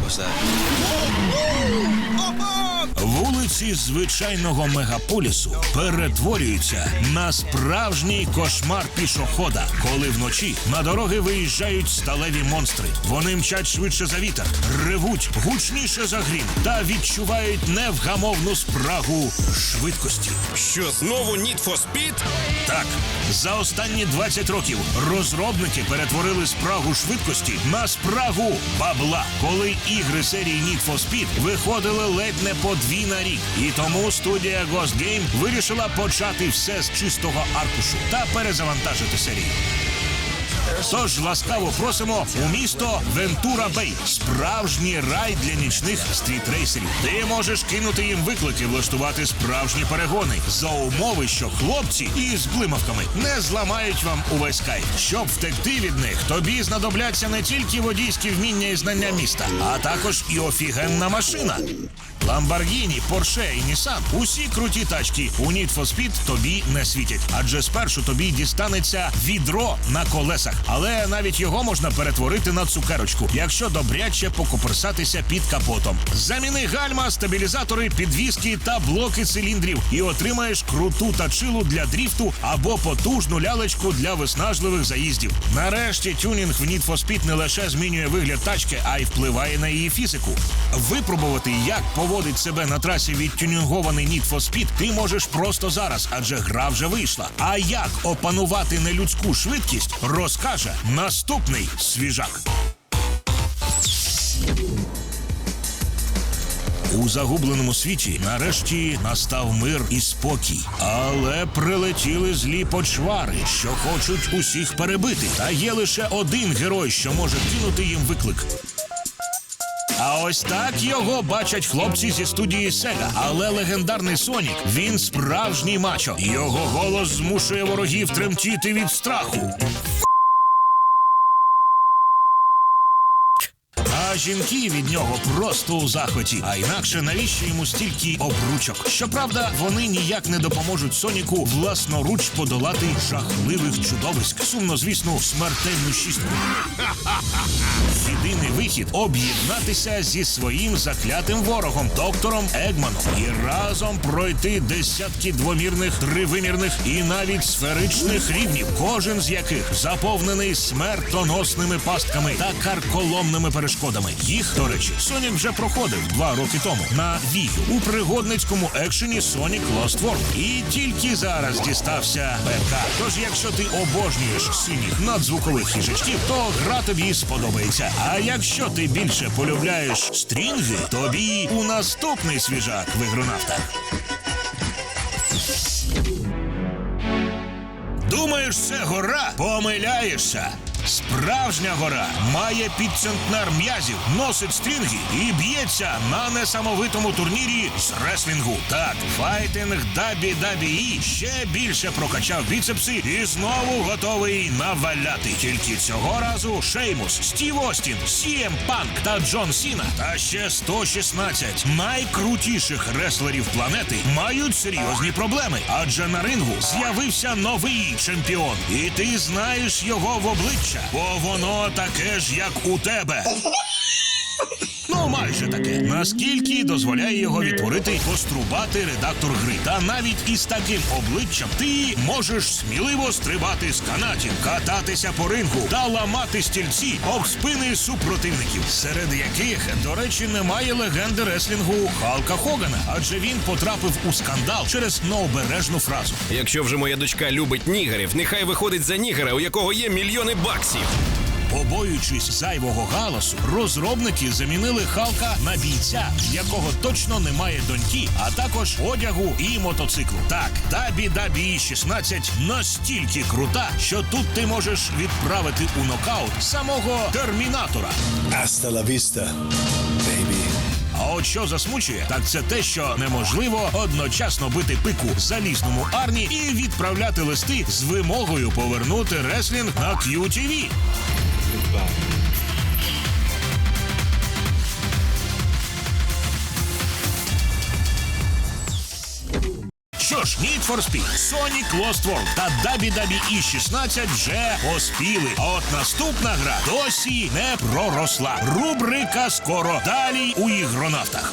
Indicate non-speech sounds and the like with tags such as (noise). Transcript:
What's that? Вулиці звичайного мегаполісу перетворюються на справжній кошмар пішохода, коли вночі на дороги виїжджають сталеві монстри. Вони мчать швидше за вітер, ревуть гучніше за грім та відчувають невгамовну спрагу швидкості. Що знову Need for Speed? Так, за останні 20 років розробники перетворили спрагу швидкості на спрагу бабла, коли ігри серії Need for Speed виходили ледь не по дві на рік. І тому студія Ghost Game вирішила почати все з чистого аркушу та перезавантажити серію. Тож ласкаво просимо у місто Вентура Бей, справжній рай для нічних стрітрейсерів. Ти можеш кинути їм виклики, влаштувати справжні перегони за умови, що хлопці із блимавками не зламають вам увесь кайф. Щоб втекти від них, тобі знадобляться не тільки водійські вміння і знання міста, а також і офігенна машина. Ламборгіні, Порше і Нісан – усі круті тачки у Need for Speed тобі не світять, адже спершу тобі дістанеться відро на колесах, але навіть його можна перетворити на цукерочку, якщо добряче покоперсатися під капотом. Заміни гальма, стабілізатори, підвіски та блоки циліндрів і отримаєш круту тачилу для дріфту або потужну лялечку для виснажливих заїздів. Нарешті тюнінг в Need for Speed не лише змінює вигляд тачки, а й впливає на її фізику. Випробувати, як поводить себе на трасі відтюнінгований Need for Speed, ти можеш просто зараз, адже гра вже вийшла. А як опанувати нелюдську швидкість, розкаже наступний свіжак. У загубленому світі нарешті настав мир і спокій, але прилетіли злі почвари, що хочуть усіх перебити. Та є лише один герой, що може кинути їм виклик. А ось так його бачать хлопці зі студії Sega. Але легендарний Сонік він справжній мачо. Його голос змушує ворогів тремтіти від страху. А жінки від нього просто у захваті. А інакше навіщо йому стільки обручок? Щоправда, вони ніяк не допоможуть Соніку власноруч подолати жахливих чудовиськ. Сумно, звісно, смертельну шістку. (laughs) Єдиний вихід об'єднатися зі своїм заклятим ворогом, доктором Егманом, і разом пройти десятки двомірних, тривимірних і навіть сферичних рівнів, кожен з яких заповнений смертоносними пастками та карколомними перешкодами. Їх, до речі, Сонік вже проходив два роки тому на Вію у пригодницькому екшені Sonic Lost World. І тільки зараз дістався ПК. Тож, якщо ти обожнюєш синіх надзвукових їжачків, то гра тобі сподобається. А якщо ти більше полюбляєш стрінги, тобі у наступний свіжак в. Думаєш, це гора? Помиляєшся. Справжня гора має підцентнер м'язів, носить стрінги і б'ється на несамовитому турнірі з реслінгу. Так, файтинг Дабі Дабі ще більше прокачав біцепси і знову готовий наваляти. Тільки цього разу Шеймус, Стів Остін, Сієм Панк та Джон Сіна та ще 116 найкрутіших реслерів планети мають серйозні проблеми, адже на рингу з'явився новий чемпіон, і ти знаєш його в обличчя, бо воно таке ж, як у тебе. Майже таке. Наскільки дозволяє його відтворити кострубатий редактор гри. Та навіть із таким обличчям ти можеш сміливо стрибати з канатів, кататися по рингу та ламати стільці об спини супротивників, серед яких, до речі, немає легенди реслінгу Халка Хогана, адже він потрапив у скандал через необережну фразу. Якщо вже моя дочка любить нігерів, нехай виходить за нігера, у якого є мільйони баксів. Побоюючись зайвого галасу, розробники замінили Халка на бійця, якого точно немає доньки, а також одягу і мотоциклу. Так, Дабі Дабі 16 настільки крута, що тут ти можеш відправити у нокаут самого термінатора. Vista, baby. А от що засмучує, так це те, що неможливо одночасно бити пику залізному арні і відправляти листи з вимогою повернути реслінг на QTV. Що Що ж, Need for Speed, Sonic Lost World та WWE 16 вже поспіли. А от наступна гра досі не проросла. Рубрика скоро далі у ігронавтах.